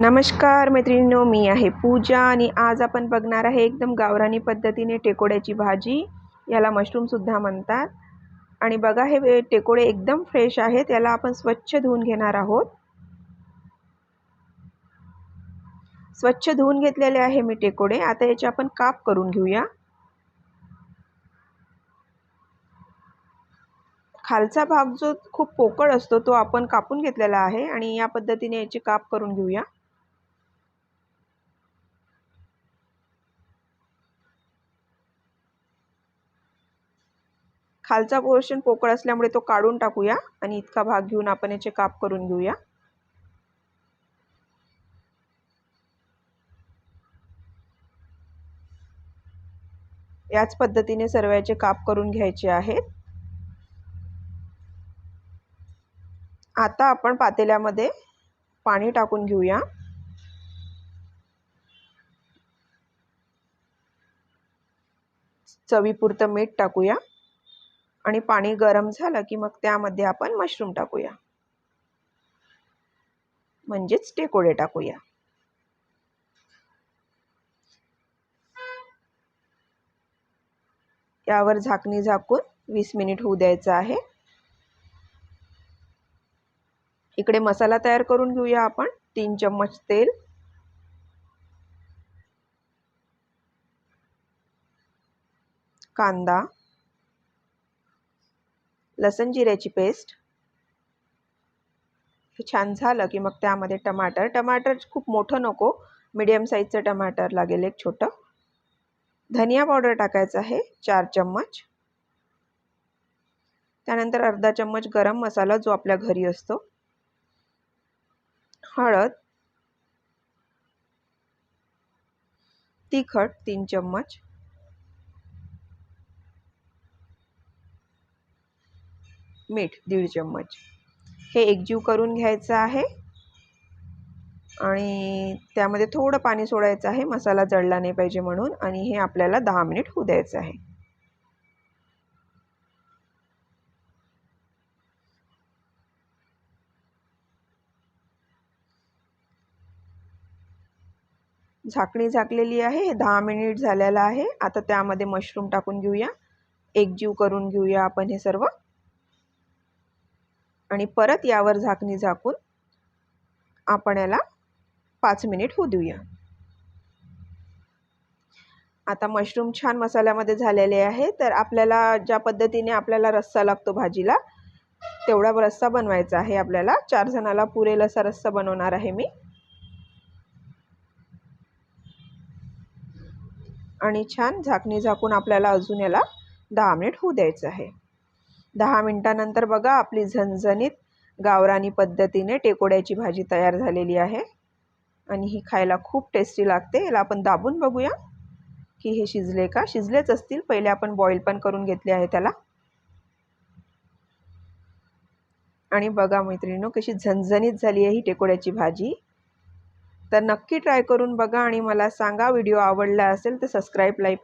नमस्कार मैत्रिणींनो मी आहे पूजा आणि आज आपण बघणार आहे एकदम गावरानी पद्धतीने टेकोड्याची भाजी. याला मशरूमसुद्धा म्हणतात. आणि बघा हे टेकोडे एकदम फ्रेश आहेत. याला आपण स्वच्छ धुवून घेणार आहोत. स्वच्छ धुवून घेतलेले आहे मी टेकोडे. आता याचे आपण काप करून घेऊया. खालचा भाग जो खूप पोकळ असतो तो आपण कापून घेतलेला आहे. आणि या पद्धतीने याचे काप करून घेऊया. खालचा पोर्शन पोकळ असल्यामुळे तो काढून टाकूया आणि इतका भाग घेऊन आपण याचे काप करून घेऊया. याच पद्धतीने सर्व याचे काप करून घ्यायचे आहेत. आता आपण पातेल्यामध्ये पाणी टाकून घेऊया. चवीपुरतं मीठ टाकूया. आणि पाणी गरम झालं की मग त्यामध्ये आपण मशरूम टाकूया. म्हणजेच टेकोडे टाकूया. यावर झाकणी झाकून वीस मिनिट होऊ द्यायचं आहे. इकडे मसाला तयार करून घेऊया आपण. तीन चम्मच तेल. कांदा. लसण जिऱ्याची पेस्ट हे छान झालं की मग त्यामध्ये टमाटर. टमाटर खूप मोठं नको. मिडियम साईजचं टमाटर लागेल एक छोटं. धनिया पावडर टाकायचं आहे चार चम्मच. त्यानंतर अर्धा चम्मच गरम मसाला जो आपल्या घरी असतो. हळद. तिखट तीन चम्मच. मीठ दीड चम्मच. हे एकजीव करून घ्यायचं आहे. आणि त्यामध्ये थोडं पाणी सोडायचं आहे. मसाला जळला नाही पाहिजे म्हणून. आणि हे आपल्याला दहा मिनिट होऊ द्यायचं आहे. झाकणी झाकलेली आहे. हे दहा मिनिट झालेलं आहे. आता त्यामध्ये मशरूम टाकून घेऊया. एकजीव करून घेऊया आपण हे सर्व. आणि परत यावर झाकणी झाकून आपण याला पाच मिनिट होऊ देऊया आता मशरूम छान मसाल्यामध्ये झालेले आहे. तर आपल्याला ज्या पद्धतीने आपल्याला रस्सा लागतो भाजीला तेवढा रस्सा बनवायचा आहे आपल्याला. चार जणाला पुरेल असा रस्सा बनवणार आहे मी. आणि छान झाकणी झाकून आपल्याला अजून याला दहा मिनिट होऊ द्यायचं आहे. दहा मिनटानंतर बघा आपली झणझणीत गावरानी पद्धतीने टेकोड्याची भाजी तयार झालेली आहे. आणि ही खायला खूप टेस्टी लागते. याला आपण दाबून बघूया की हे शिजले का? शिजलेच असतील. पहिले आपण बॉईल पण करून घेतले आहे त्याला. आणि बघा मैत्रिणीनो कशी झणझणीत झाली आहे ही टेकोड्याची भाजी. तर नक्की ट्राय करून बघा आणि मला सांगा. व्हिडिओ आवडला असेल तर सबस्क्राईब लाईक